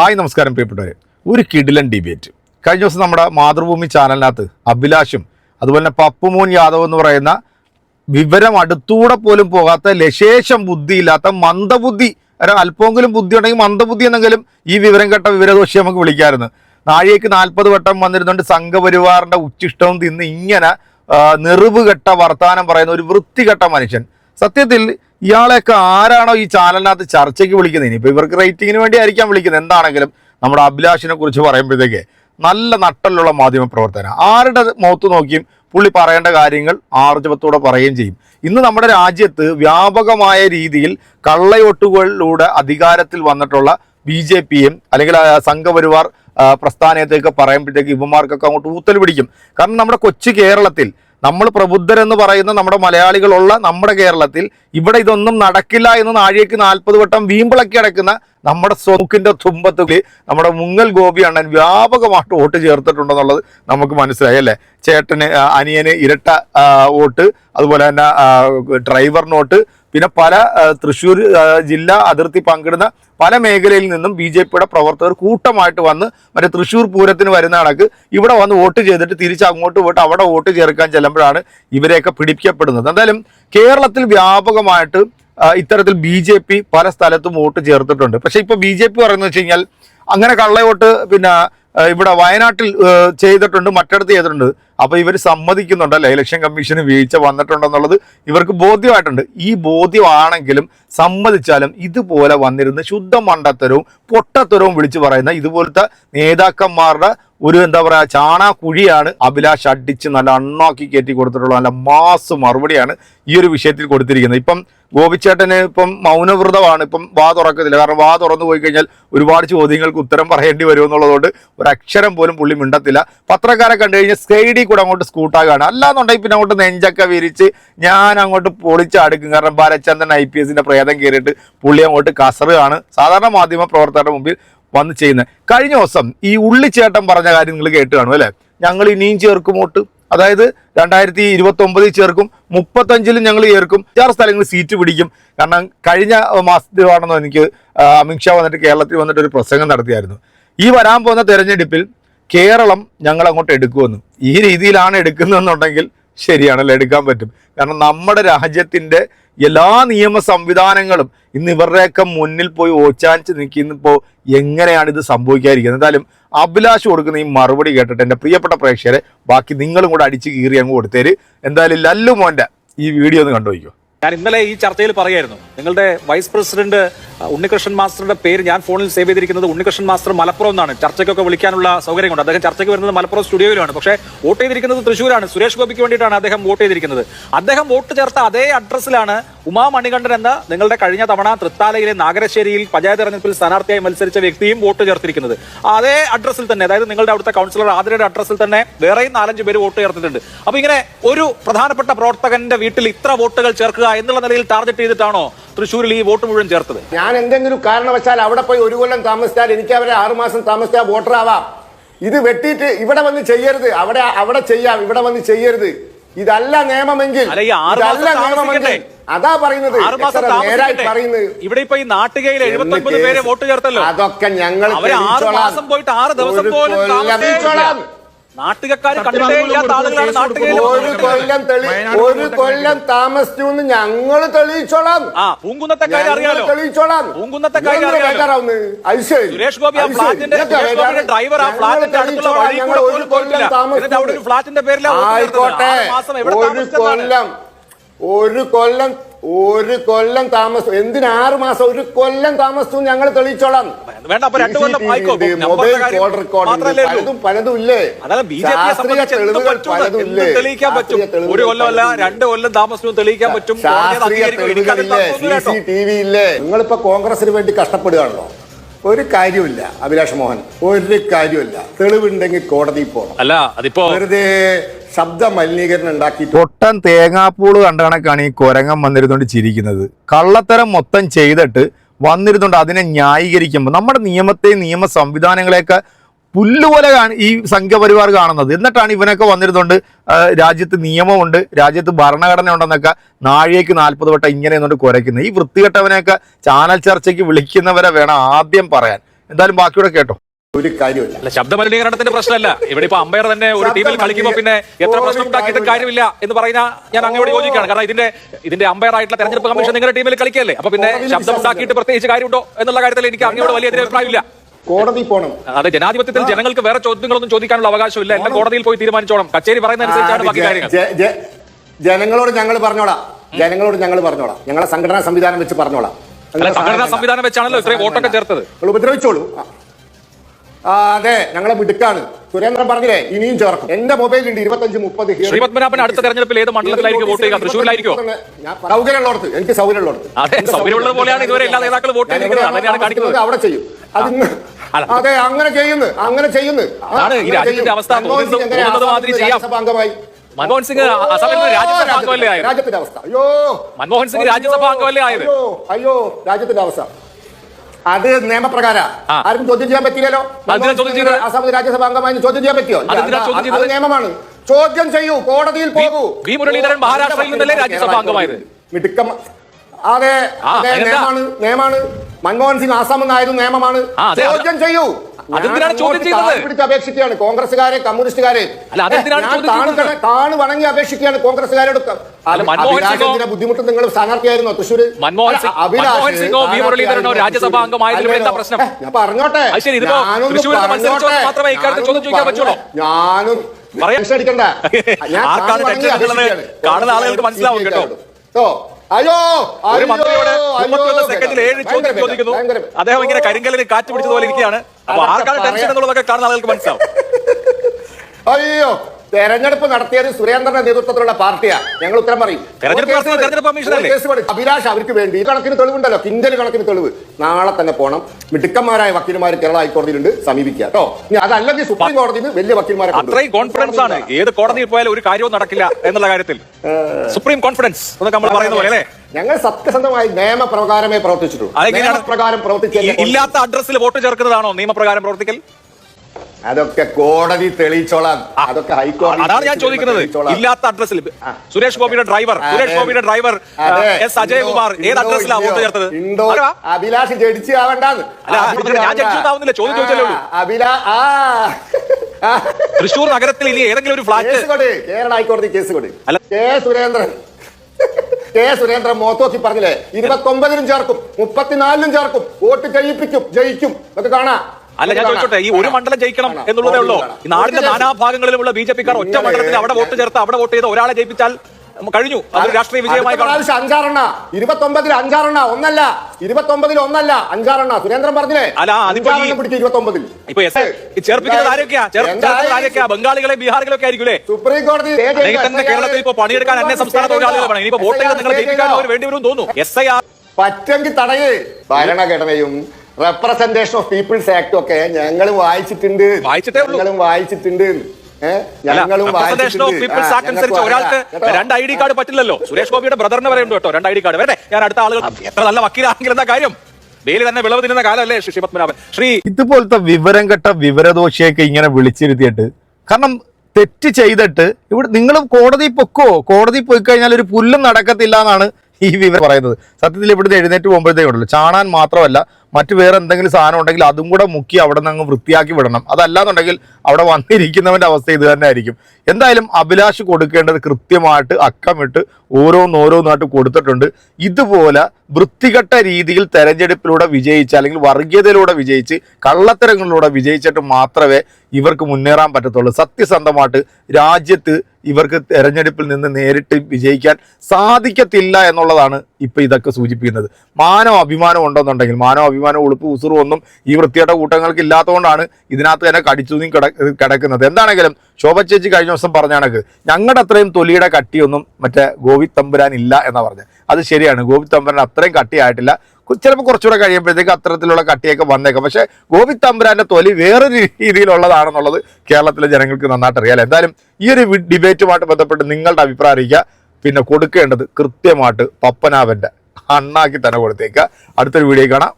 Hi നമസ്കാരം പ്രിയപ്പെട്ടവരെ. ഒരു കിടിലൻ ഡിബേറ്റ് കഴിഞ്ഞ ദിവസം നമ്മുടെ മാതൃഭൂമി ചാനലിനകത്ത് അഭിലാഷും അതുപോലെ തന്നെ പപ്പുമോൻ യാദവ് എന്ന് പറയുന്ന വിവരം അടുത്തൂടെ പോലും പോകാത്ത ലശേഷം ബുദ്ധിയില്ലാത്ത മന്ദബുദ്ധി. അല്പമെങ്കിലും ബുദ്ധി ഉണ്ടെങ്കിൽ മന്ദബുദ്ധി എന്നെങ്കിലും ഈ വിവരം കേട്ട വിവരദോഷി നമുക്ക് വിളിക്കാമായിരുന്നു. നാഴികയ്ക്ക് നാൽപ്പത് വട്ടം വന്നിരുന്നുകൊണ്ട് സംഘപരിവാറിന്റെ ഉച്ചിഷ്ടവും തിന്ന് ഇങ്ങനെ നിറവ് കെട്ട വർത്താനം പറയുന്ന ഒരു വൃത്തികെട്ട മനുഷ്യൻ. സത്യത്തിൽ ഇയാളെയൊക്കെ ആരാണോ ഈ ചാനലിനകത്ത് ചർച്ചയ്ക്ക് വിളിക്കുന്നത്? ഇനിയിപ്പോൾ ഇവർക്ക് റേറ്റിങ്ങിന് വേണ്ടി ആയിരിക്കാം വിളിക്കുന്നത്. എന്താണെങ്കിലും നമ്മുടെ അഭിലാഷിനെ കുറിച്ച് പറയുമ്പോഴത്തേക്ക് നല്ല നട്ടലുള്ള മാധ്യമ പ്രവർത്തനം. ആരുടെ മുഖത്ത് നോക്കിയും പുള്ളി പറയേണ്ട കാര്യങ്ങൾ ആർജവത്തോടെ പറയുകയും ചെയ്യും. ഇന്ന് നമ്മുടെ രാജ്യത്ത് വ്യാപകമായ രീതിയിൽ കള്ളയോട്ടുകളിലൂടെ അധികാരത്തിൽ വന്നിട്ടുള്ള ബി ജെ പിയും അല്ലെങ്കിൽ സംഘപരിവാർ പ്രസ്ഥാനത്തേക്ക് പറയുമ്പോഴത്തേക്ക് ഇവന്മാർക്കൊക്കെ അങ്ങോട്ട് ഊത്തൽ പിടിക്കും. കാരണം നമ്മുടെ കൊച്ചു കേരളത്തിൽ നമ്മൾ പ്രബുദ്ധരെന്ന് പറയുന്ന നമ്മുടെ മലയാളികളുള്ള നമ്മുടെ കേരളത്തിൽ ഇവിടെ ഇതൊന്നും നടക്കില്ല എന്ന് നാഴികയ്ക്ക് നാൽപ്പത് വട്ടം വീമ്പിളക്കി അടക്കുന്ന നമ്മുടെ സ്വക്കിന്റെ തുമ്പത്തുള്ളിൽ നമ്മുടെ മുങ്ങൽ ഗോപി അണ്ണൻ വ്യാപകമായിട്ട് വോട്ട് ചേർത്തിട്ടുണ്ടെന്നുള്ളത് നമുക്ക് മനസ്സിലായി അല്ലേ? ചേട്ടന് അനിയന് ഇരട്ട വോട്ട് അതുപോലെ തന്നെ ഡ്രൈവറിനോട്ട് പിന്നെ പല തൃശ്ശൂർ ജില്ലാ അതിർത്തി പങ്കിടുന്ന പല മേഖലയിൽ നിന്നും ബി ജെ പിയുടെ പ്രവർത്തകർ കൂട്ടമായിട്ട് വന്ന് മറ്റേ തൃശ്ശൂർ പൂരത്തിന് വരുന്ന കണക്ക് ഇവിടെ വന്ന് വോട്ട് ചെയ്തിട്ട് തിരിച്ച് അങ്ങോട്ട് പോയിട്ട് അവിടെ വോട്ട് ചേർക്കാൻ ചെല്ലുമ്പോഴാണ് ഇവരെയൊക്കെ പിടിക്കപ്പെടുന്നത്. എന്തായാലും കേരളത്തിൽ വ്യാപകമായിട്ട് ഇത്തരത്തിൽ ബി ജെ പി പല സ്ഥലത്തും വോട്ട് ചേർത്തിട്ടുണ്ട്. പക്ഷെ ഇപ്പൊ ബി ജെ പി പറയുന്നത് വെച്ച് കഴിഞ്ഞാൽ അങ്ങനെ കള്ളവോട്ട് പിന്നെ ഇവിടെ വയനാട്ടിൽ ചെയ്തിട്ടുണ്ട് മറ്റിടത്ത് ചെയ്തിട്ടുണ്ട്. അപ്പോൾ ഇവർ സമ്മതിക്കുന്നുണ്ടല്ലേ ഇലക്ഷൻ കമ്മീഷന് വീഴ്ച വന്നിട്ടുണ്ടെന്നുള്ളത് ഇവർക്ക് ബോധ്യമായിട്ടുണ്ട്. ഈ ബോധ്യമാണെങ്കിലും സമ്മതിച്ചാലും ഇതുപോലെ വന്നിരുന്ന് ശുദ്ധ മണ്ടത്തരവും പൊട്ടത്തരവും വിളിച്ചു പറയുന്ന ഇതുപോലത്തെ നേതാക്കന്മാരുടെ ഒരു എന്താ പറയുക ചാണാ കുഴിയാണ് അഭിലാഷ് അടിച്ച് നല്ല അണ്ണാക്കി കയറ്റി കൊടുത്തിട്ടുള്ള നല്ല മാസ് മറുപടിയാണ് ഈ ഒരു വിഷയത്തിൽ കൊടുത്തിരിക്കുന്നത്. ഇപ്പം ഗോപിച്ചേട്ടന് ഇപ്പം മൗനവ്രതമാണ് ഇപ്പം വാ തുറക്കത്തില്ല. കാരണം വാ തുറന്നു പോയി കഴിഞ്ഞാൽ ഒരുപാട് ചോദ്യങ്ങൾക്ക് ഉത്തരം പറയേണ്ടി വരും എന്നുള്ളതുകൊണ്ട് ഒരു അക്ഷരം പോലും പുള്ളി മിണ്ടത്തില്ല. പത്രക്കാരെ കണ്ടു കഴിഞ്ഞാൽ സ്കൈഡിൽ കൂടെ അങ്ങോട്ട് സ്കൂട്ടാകാണ്. അല്ലാന്നുണ്ടെങ്കിൽ പിന്നെ അങ്ങോട്ട് നെഞ്ചൊക്കെ വിരിച്ച് ഞാൻ അങ്ങോട്ട് പൊളിച്ചടുക്കും. കാരണം ഭരചന്ദ്രൻ ഐ പി എസിന്റെ പ്രേതം കയറിയിട്ട് പുള്ളി അങ്ങോട്ട് കസറുകയാണ്. സാധാരണ മാധ്യമ പ്രവർത്തകരുടെ മുമ്പിൽ വന്ന് ചെയ്യുന്നത്. കഴിഞ്ഞ ദിവസം ഈ ഉള്ളിച്ചേട്ടൻ പറഞ്ഞ കാര്യം നിങ്ങൾ കേട്ട് കാണും അല്ലേ? ഞങ്ങൾ ഇനിയും ചേർക്കും വോട്ട്. അതായത് രണ്ടായിരത്തി ഇരുപത്തി ഒമ്പതിൽ ചേർക്കും മുപ്പത്തഞ്ചിലും ഞങ്ങൾ ചേർക്കും. ചാറ് സ്ഥലങ്ങളിൽ സീറ്റ് പിടിക്കും. കാരണം കഴിഞ്ഞ മാസത്തിലാണെന്നോ എനിക്ക് അമിത്ഷാ വന്നിട്ട് കേരളത്തിൽ വന്നിട്ട് ഒരു പ്രസംഗം നടത്തിയായിരുന്നു. ഈ വരാൻ പോകുന്ന തെരഞ്ഞെടുപ്പിൽ കേരളം ഞങ്ങൾ അങ്ങോട്ട് എടുക്കുമെന്ന്. ഈ രീതിയിലാണ് എടുക്കുന്നതെന്നുണ്ടെങ്കിൽ ശരിയാണല്ലോ എടുക്കാൻ പറ്റും. കാരണം നമ്മുടെ രാജ്യത്തിന്റെ എല്ലാ നിയമ സംവിധാനങ്ങളും ഇന്ന് ഇവരുടെയൊക്കെ മുന്നിൽ പോയി ഓച്ചാനിച്ച് നിൽക്കുന്നപ്പോൾ എങ്ങനെയാണ് ഇത് സംഭവിക്കാതിരിക്കുന്നത്? എന്തായാലും അഭിലാഷ് കൊടുക്കുന്ന ഈ മറുപടി കേട്ടിട്ട് എന്റെ പ്രിയപ്പെട്ട പ്രേക്ഷകരെ ബാക്കി നിങ്ങളും കൂടെ അടിച്ച് കീറി അങ്ങ് കൊടുത്തേര്. എന്തായാലും ലല്ലു മോന്റെ ഈ വീഡിയോ ഒന്ന് കണ്ടുപോയിക്കോ ഞാൻ ഇന്നലെ ഈ ചർച്ചയിൽ പറയായിരുന്നു. നിങ്ങളുടെ വൈസ് പ്രസിഡന്റ് ഉണ്ണികൃഷ്ണൻ മാസ്റ്ററുടെ പേര് ഞാൻ ഫോണിൽ സേവ് ചെയ്തിരിക്കുന്നത് ഉണ്ണികൃഷ്ണൻ മാസ്റ്റർ മലപ്പുറം എന്നാണ്. ചർച്ചയ്ക്കൊക്കെ വിളിക്കാനുള്ള സൗകര്യം കൊണ്ട്. അദ്ദേഹം ചർച്ചയ്ക്ക് വരുന്നത് മലപ്പുറം സ്റ്റുഡിയോയിലാണ്. പക്ഷേ വോട്ട് ചെയ്തിരിക്കുന്നത് തൃശ്ശൂരാണ്. സുരേഷ് ഗോപിക്ക് വേണ്ടിയിട്ടാണ് അദ്ദേഹം വോട്ട് ചെയ്തിരിക്കുന്നത്. അദ്ദേഹം വോട്ട് ചേർത്ത അതേ അഡ്രസ്സിലാണ് ഉമാ മണികണ്ഠൻ എന്ന നിങ്ങളുടെ കഴിഞ്ഞ തവണ തൃത്താലയിലെ നാഗരശ്ശേരിയിൽ പഞ്ചായത്ത് തെരഞ്ഞെടുപ്പിൽ സ്ഥാനാർത്ഥിയായി മത്സരിച്ച വ്യക്തിയും വോട്ട് ചേർത്തിരിക്കുന്നത്. അതേ അഡ്രസ്സിൽ തന്നെ അതായത് നിങ്ങളുടെ അവിടുത്തെ കൗൺസിലർ ആതിരയുടെ അഡ്രസ്സിൽ തന്നെ വേറെയും നാലഞ്ച് പേര് വോട്ട് ചേർത്തിട്ടുണ്ട്. അപ്പൊ ഇങ്ങനെ ഒരു പ്രധാനപ്പെട്ട പ്രവർത്തകന്റെ വീട്ടിൽ ഇത്ര വോട്ടുകൾ ചേർക്കുക എന്നുള്ള നിലയിൽ ടാർഗറ്റ് ചെയ്തിട്ടാണോ തൃശ്ശൂരിൽ ഈ വോട്ട് മുഴുവൻ ചേർത്തത്? ഞാൻ എന്തെങ്കിലും കാരണവശാൽ അവിടെ പോയി ഒരു കൊല്ലം താമസിച്ചാൽ എനിക്ക് അവരെ ആറുമാസം താമസിച്ചാൽ വോട്ടറാവാം ഇത് വെട്ടിയിട്ട് ഇവിടെ വന്ന് ചെയ്യരുത്. അവിടെ അവിടെ ചെയ്യാം. ഇവിടെ വന്ന് ചെയ്യരുത്. ഇതല്ല നിയമമെങ്കിൽ. ഇതല്ല അതാ പറയുന്നത്. ഇവിടെ ഇപ്പൊ ഈ നാട്ടികയിൽ എഴുപത്തി പേരെ വോട്ട് ചേർത്തല്ലോ. അതൊക്കെ ഞങ്ങൾ ആറ് മാസം പോയിട്ട് ആറ് ദിവസം പോലും. നാട്ടുകാർ ഒരു കൊല്ലം തെളി ഒരു കൊല്ലം താമസിച്ചു എന്ന് ഞങ്ങൾ തെളിയിച്ചോളാം. ആ പൂങ്കുന്നത്തെ കാര്യം അറിയാലോ. തെളിയിച്ചോളാം. പൂങ്കുന്നത്തെ കാര്യം. സുരേഷ് ഗോപി ആ ഫ്ലാറ്റിന്റെ. ഡ്രൈവർ ആ ഫ്ലാറ്റിന്റെ അടുത്തുള്ള വഴി കൂടെ ഒരു കൊല്ലം താമസിച്ചു. ഫ്ലാറ്റിന്റെ. ആയിക്കോട്ടെ. ഒരു കൊല്ലം. ഒരു കൊല്ലം ഒരു കൊല്ലം താമസം എന്തിന് ആറ് മാസം? ഒരു കൊല്ലം താമസിച്ചു ഞങ്ങൾ തെളിയിച്ചോളാം. വേണ്ട അപ്പൊ രണ്ടു കൊല്ലം മൊബൈൽ കോൾ റെക്കോർഡ്. പലതും പലതും ഇല്ലേ? ശാസ്ത്രീയ തെളിവുകൾ പലതും ഇല്ലേ? തെളിയിക്കാൻ പറ്റും. തെളിവുകൾ ഒരു കൊല്ലമല്ല ഇല്ലേ? രണ്ട് കൊല്ലം താമസിച്ചു തെളിയിക്കാൻ പറ്റും. ശാസ്ത്രീയ അംഗീകരിക്കും. എനിക്കതിൽ സി സി ടി വി ഇല്ലേ? നിങ്ങളിപ്പോ കോൺഗ്രസിന് വേണ്ടി കഷ്ടപ്പെടുകയാണല്ലോ. ഒരു കാര്യമില്ല അഭിലാഷ് മോഹൻ. ഒരു കാര്യമില്ല തെളിവുണ്ടെങ്കിൽ കോടതിയിൽ പോകണം അല്ല അതിപ്പോ വെറുതെ ശബ്ദ മലിനീകരണം ഉണ്ടാക്കിയിട്ട് പൊട്ടൻ തേങ്ങാപ്പൂൾ കണ്ട കണക്കാണ് ഈ കൊരങ്ങം വന്നിരുന്നോണ്ട് ചിരിക്കുന്നത്. കള്ളത്തരം മൊത്തം ചെയ്തിട്ട് വന്നിരുന്നുകൊണ്ട് അതിനെ ന്യായീകരിക്കുമ്പോൾ നമ്മുടെ നിയമത്തെയും നിയമ സംവിധാനങ്ങളെയൊക്കെ പുല്ലുപോലെ കാണി ഈ സംഘപരിവാർ കാണുന്നത്. എന്നിട്ടാണ് ഇവനൊക്കെ വന്നിരുന്നുകൊണ്ട് ആ, രാജ്യത്ത് നിയമമുണ്ട് രാജ്യത്ത് ഭരണഘടന ഉണ്ടെന്നൊക്കെ നാഴികയ്ക്ക് നാൽപ്പത് വട്ടം ഇങ്ങനെ നിന്നുകൊണ്ട് കുരയ്ക്കുന്നത് ഈ വൃത്തികെട്ടവനെയൊക്കെ ചാനൽ ചർച്ചയ്ക്ക് വിളിക്കുന്നവരെ വേണം ആദ്യം പറയാൻ. എന്തായാലും ബാക്കിയുടെ കേട്ടോ. ഒരു കാര്യമില്ല അല്ല ശബ്ദ മലിനീകരണത്തിന്റെ പ്രശ്നമല്ല. ഇവിടെ ഇപ്പൊ അമ്പയർ തന്നെ ഒരു ടീമിൽ കളിക്കുമ്പോൾ പിന്നെ എത്ര പ്രശ്നം ഉണ്ടാക്കിയിട്ട് കാര്യമില്ല. എന്ന് പറഞ്ഞാൽ ഞാൻ അങ്ങോട്ട് യോജിക്കുകയാണ്. കാരണം ഇതിന്റെ ഇതിന്റെ അമ്പയർ ആയിട്ടുള്ള തെരഞ്ഞെടുപ്പ് കമ്മീഷൻ നിങ്ങളുടെ ടീമിൽ കളിക്കല്ലേ അപ്പൊ പിന്നെ ശബ്ദം ഉണ്ടാക്കിയിട്ട് പ്രത്യേകിച്ച് കാര്യമുണ്ടോ എന്നുള്ള കാര്യത്തിൽ എനിക്ക് അങ്ങോട്ട് വലിയ അഭിപ്രായമില്ല. കോടതി പോണം. അതെ ജനാധിപത്യത്തിൽ ജനങ്ങൾക്ക് വേറെ ചോദ്യങ്ങളൊന്നും ചോദിക്കാനുള്ള അവകാശമില്ല. എല്ലാം കോടതിയിൽ പോയി തീരുമാനിച്ചോണം കച്ചേരി പറയുന്ന അനുസരിച്ചാണ് ബാക്കി കാര്യങ്ങൾ. ജനങ്ങളോട് ഞങ്ങൾ പറഞ്ഞോളാം. ജനങ്ങളോട് ഞങ്ങൾ പറഞ്ഞോളാം. ഞങ്ങളെ സംഘടനാ സംവിധാനം വെച്ച് പറഞ്ഞോളാം. സംഘടനാ സംവിധാനം വെച്ചാണല്ലോ ഇത്രയും വോട്ടൊക്കെ ചേർത്തത്. നിങ്ങൾ ഉപദ്രവിച്ചോളൂ. ആ. അതെ ഞങ്ങളെ മിടുക്കാണ്. സുരേന്ദ്രൻ പറഞ്ഞില്ലേ ഇനിയും ചേർക്കും. എന്റെ മൊബൈൽ ഉണ്ട് ഇരുപത്തഞ്ച് മുപ്പത് ശ്രീപത്മനാഭൻ അടുത്ത തെരഞ്ഞെടുപ്പിൽ ഏത് മണ്ഡലത്തിലായിരിക്കും വോട്ട് ചെയ്യുക? തൃശ്ശൂരിലായിരിക്കും സൗകര്യമുള്ളടത്ത്. എനിക്ക് സൗകര്യമുള്ളടത്ത്. അതെ, സൗകര്യമുള്ളത് പോലെയാണ് ഇതുവരെ എല്ലാ നേതാക്കളും വോട്ട് ചെയ്യുന്നത്. അവിടെ ചെയ്യും. അല്ല. അതെ അങ്ങനെ ചെയ്യുന്നു അങ്ങനെ ചെയ്യുന്നു. ഈ രാജ്യത്തിന്റെ അവസ്ഥ. തോന്നുന്നത് മാതിരി ചെയ്യാം. അംഗമായി മൻമോഹൻ സിംഗ് രാജ്യസഭാ അംഗമല്ലേ ആയത്? രാജ്യത്തിന്റെ അവസ്ഥ. അയ്യോ. മൻമോഹൻ സിംഗ് രാജ്യസഭാ അംഗമല്ലേ ആയത്? അയ്യോ രാജ്യത്തിന്റെ അവസ്ഥ. അത് നിയമപ്രകാര. ആരും ചോദ്യം ചെയ്യാൻ പറ്റില്ലല്ലോ? അസം രാജ്യസഭാ അംഗമായി ചോദ്യം ചെയ്യാൻ പറ്റിയോ? അത് നിയമമാണ്. ചോദ്യം ചെയ്യൂ കോടതിയിൽ പോകൂ. മുരളീധരൻ മഹാരാഷ്ട്രയിൽ നിന്നല്ലേ രാജ്യസഭാ അംഗമായത്? മിടുക്കം അതെ? നിയമമാണ് നിയമമാണ്. മൻമോഹൻ സിംഗ് ആസാമിൽ നിന്നായിരുന്നു നിയമമാണ്. ചോദ്യം ചെയ്യൂ. അപേക്ഷിക്കുകയാണ്. കോൺഗ്രസ്സുകാരെ കമ്മ്യൂണിസ്റ്റുകാരെ. താണു വണങ്ങി അപേക്ഷിക്കുകയാണ് കോൺഗ്രസ്സുകാരോട്. അല്ല, മൻമോഹൻ അഭിലാഷ് സിംഗോ- എന്തിനാ ബുദ്ധിമുട്ട് നിങ്ങൾ സ്ഥാനാർത്ഥിയായിരുന്നു? തൃശ്ശൂര്? രാജ്യസഭാ? ഞാൻ പറഞ്ഞോട്ടെ. ഞാനും. അടിക്കണ്ട. കാണുന്ന ആളുകൾക്ക് മനസ്സിലാവും കേട്ടോ. അയ്യോ ഒരു മന്ത്രിയോട് മുപ്പത്തിയൊന്ന് സെക്കൻഡിൽ ഏഴ് ചോദ്യം ചോദിക്കുന്നു. അദ്ദേഹം ഇങ്ങനെ കരിങ്കലിന് കാറ്റ് പിടിച്ചതുപോലെ ഇരിക്കുകയാണ്. അപ്പൊ ആർക്കാണ് ടെൻഷൻ എന്നുള്ളതൊക്കെ കാണുന്ന ആളുകൾക്ക് മനസ്സിലാവും. അയ്യോ. തെരഞ്ഞെടുപ്പ് നടത്തിയത് സുരേന്ദ്രന്റെ നേതൃത്വത്തിലുള്ള പാർട്ടിയാണ് ഞങ്ങൾ ഉത്തരം പറയും. അഭിലാഷ് അവർക്ക് വേണ്ടി. ഈ കണക്കിന് തെളിവുണ്ടല്ലോ. കിഞ്ചൽ കണക്കിന് തെളിവ്. നാളെ തന്നെ പോണം. മിടുക്കന്മാരായ വക്കീൽമാർ കേരള ഹൈക്കോടതിയിലുണ്ട്. സമീപിക്കുക കേട്ടോ. ഇനി അതല്ലെങ്കിൽ സുപ്രീം കോടതിയിൽ വലിയ വക്കീൽമാരെ. അത്രയും കോൺഫിഡൻസ് ആണ്. ഏത് കോടതിയിൽ പോയാലും ഒരു കാര്യവും നടക്കില്ല എന്നുള്ള കാര്യത്തിൽ. സുപ്രീം കോൺഫിഡൻസ് നമ്മൾ പറയുന്ന പോലെ അല്ലേ? ഞങ്ങൾ സത്യസന്ധമായി നിയമപ്രകാരമേ പ്രവർത്തിച്ചിട്ടുള്ളൂ. നിയമപ്രകാരം പ്രവർത്തിച്ച ഇല്ലാത്ത അഡ്രസ്സിൽ വോട്ട് ചേർക്കുന്നതാണോ നിയമപ്രകാരം പ്രവർത്തിക്കൽ? അതൊക്കെ കോടതി തെളിയിച്ചോളാം. അതൊക്കെ ഹൈക്കോടതി അതാണ് ഞാൻ ചോദിക്കുന്നത്. ഇല്ലാത്ത അഡ്രസ്സിൽ സുരേഷ് ഗോപിയുടെ ഡ്രൈവർ സുരേഷ് ഗോപിയുടെ ഡ്രൈവർ എസ് അജയകുമാർ ഏത് അഡ്രസ്സിലാണ് വോട്ട് ചേർത്തത്? അഭിലാഷ് ജഡ്ജി ആവണ്ടാന്ന്. ഞാൻ ജഡ്ജി ആവുന്നില്ല. ചോദ്യം ചോദിച്ചല്ലോ അഭിലാ ആ. തൃശൂർ നഗരത്തിൽ ഇനി ഏതെങ്കിലും ഒരു ഫ്ലാറ്റ് കേരള ഹൈക്കോടതി കേസ് കൊടു. അല്ല. കെ സുരേന്ദ്രൻ. കെ സുരേന്ദ്രൻ മോത്തോക്കി പറഞ്ഞില്ലേ? ഇരുപത്തി ഒമ്പതിനും ചേർക്കും. മുപ്പത്തിനാലിനും ചേർക്കും. വോട്ട് ജയിപ്പിക്കും. ജയിക്കും. ഒക്കെ കാണാം. അല്ല ഞാൻ ചോദിച്ചോട്ടെ ഈ ഒരു മണ്ഡലം ജയിക്കണം എന്നുള്ളതേ ഉള്ളൂ. ഈ നാടിന്റെ നാനാഭാഗങ്ങളിലുമുള്ള ബി ജെ പിക്കാർ ഒറ്റ മണ്ഡലത്തിൽ അവിടെ വോട്ട് ചേർത്ത് അവിടെ വോട്ട് ചെയ്ത് ഒരാളെ ജയിപ്പിച്ചാൽ കഴിഞ്ഞു. അത് രാഷ്ട്രീയ വിജയമായി അഞ്ചാറെണ്ണ. ഇരുപത്തൊമ്പതിൽ അഞ്ചാറെണ്ണ. ഒന്നല്ല. ഇരുപത്തൊമ്പതിൽ ഒന്നല്ല. അഞ്ചാറെണ്ണ. സുരേന്ദ്രൻ പറഞ്ഞില്ലേ? അല്ല, ഇപ്പൊ ചേർപ്പിക്കുന്നത് ആരൊക്കെയാ? ചേർ- ചേർക്കുന്നത് ആരൊക്കെയാ? ബംഗാളികളെ ബീഹാറുകളൊക്കെ ആയിരിക്കും സുപ്രീം കോടതി തന്നെ കേരളത്തിൽ ഇപ്പൊ പണിയെടുക്കാൻ അന്യ സംസ്ഥാന തൊഴിലാളികൾ വേണം. ഇനിയിപ്പോ വോട്ട് ചെയ്ത് നിങ്ങൾ ജയിപ്പിക്കാൻ അവർ വേണ്ടി വരും തോന്നുന്നു. എസ് ഐ ആർ പറ്റെങ്കിൽ തടയേ. ഭരണഘടനയും റെപ്രസെന്റേഷൻ ഓഫ് പീപ്പിൾസ് ആക്ട് ഒക്കെ ഞങ്ങൾ വായിച്ചിട്ടുണ്ട്. വായിച്ചിട്ടേ ഉള്ളൂ. ഞങ്ങളും വായിച്ചിട്ടുണ്ട്? ഞങ്ങളും അനുസരിച്ച് ഒരാൾക്ക് രണ്ട് ഐ ഡി കാർഡ് പറ്റില്ലല്ലോ. സുരേഷ് ഗോപിയുടെ ബ്രദറിന് വരെ ഉണ്ട് കേട്ടോ രണ്ട് ഐ ഡി കാർഡ്. വരട്ടെ ഞാൻ അടുത്ത ആളുകൾ എത്ര നല്ല വക്കീലാണെങ്കിൽ എന്താ കാര്യം? ബെയിൽ തന്നെ വിളവ് തിന്നുന്ന കാലമല്ലേ ശ്രീ പത്മനാഭൻ ശ്രീ ഇതുപോലത്തെ വിവരം കെട്ട വിവരദോഷിയൊക്കെ ഇങ്ങനെ വിളിച്ചിരുത്തിയിട്ട് കാരണം തെറ്റ് ചെയ്തിട്ട് ഇവിടെ നിങ്ങൾ കോടതി പൊക്കോ? കോടതി പോയി കഴിഞ്ഞാൽ ഒരു പുല്ലും നടക്കത്തില്ല എന്നാണ് ഈ വിവരം പറയുന്നത്. സത്യത്തിൽ ഇവിടുന്ന് എഴുന്നേറ്റ് പോകുമ്പോഴത്തേക്കുള്ളൂ. ഉണ്ടല്ലോ ചാണാൻ മാത്രമല്ല മറ്റു വേറെ എന്തെങ്കിലും സാധനം ഉണ്ടെങ്കിൽ അതും കൂടെ മുക്കി അവിടെ നിന്ന് അങ്ങ് വൃത്തിയാക്കി വിടണം. അതല്ലാന്നുണ്ടെങ്കിൽ അവിടെ വന്നിരിക്കുന്നവന്റെ അവസ്ഥ ഇത് തന്നെ ആയിരിക്കും. എന്തായാലും അഭിലാഷ് കൊടുക്കേണ്ടത് കൃത്യമായിട്ട് അക്കമിട്ട് ഓരോന്നോരോന്നായിട്ട് കൊടുത്തിട്ടുണ്ട്. ഇതുപോലെ വൃത്തികെട്ട രീതിയിൽ തെരഞ്ഞെടുപ്പിലൂടെ വിജയിച്ച് അല്ലെങ്കിൽ വർഗീയതയിലൂടെ വിജയിച്ച് കള്ളത്തരങ്ങളിലൂടെ വിജയിച്ചിട്ട് മാത്രമേ ഇവർക്ക് മുന്നേറാൻ പറ്റത്തുള്ളൂ. സത്യസന്ധമായിട്ട് രാജ്യത്ത് ഇവർക്ക് തെരഞ്ഞെടുപ്പിൽ നിന്ന് നേരിട്ട് വിജയിക്കാൻ സാധിക്കത്തില്ല എന്നുള്ളതാണ് ഇപ്പോൾ ഇതൊക്കെ സൂചിപ്പിക്കുന്നത്. മാനോ അഭിമാനം ഉണ്ടെന്നുണ്ടെങ്കിൽ മാനോ അഭിമാനം ഉളുപ്പ് ഉസുറും ഒന്നും ഈ വൃത്തിയേട്ട കൂട്ടങ്ങൾക്ക് ഇല്ലാത്തതുകൊണ്ടാണ് ഇതിനകത്ത് തന്നെ കടിച്ചൂന്നി കിട കിടക്കുന്നത്. എന്താണെങ്കിലും ശോഭ ചേച്ചി കഴിഞ്ഞ ദിവസം പറഞ്ഞ കണക്ക് ഞങ്ങളുടെ അത്രയും തൊലിയുടെ കട്ടിയൊന്നും മറ്റേ ഗോവി തമ്പുരാൻ ഇല്ല എന്ന് പറഞ്ഞത്. അത് ശരിയാണ് ഗോവി തമ്പുരാൻ അത്രയും കട്ടിയായിട്ടില്ല. ചിലപ്പോൾ കുറച്ചുകൂടെ കഴിയുമ്പോഴത്തേക്ക് അത്തരത്തിലുള്ള കട്ടിയൊക്കെ വന്നേക്കാം. പക്ഷേ ഗോവി തമ്പുരാന്റെ തൊലി വേറൊരു രീതിയിലുള്ളതാണെന്നുള്ളത് കേരളത്തിലെ ജനങ്ങൾക്ക് നന്നായിട്ട് അറിയാം എന്തായാലും ഈ ഒരു ഡിബേറ്റുമായിട്ട് ബന്ധപ്പെട്ട് നിങ്ങളുടെ അഭിപ്രായം അറിയിക്കുക. പിന്നെ കൊടുക്കേണ്ടത് കൃത്യമായിട്ട് പപ്പനാവന്റെ അണ്ണാക്കി തന്നെ കൊടുത്തേക്കുക. അടുത്തൊരു വീഡിയോ കാണാം.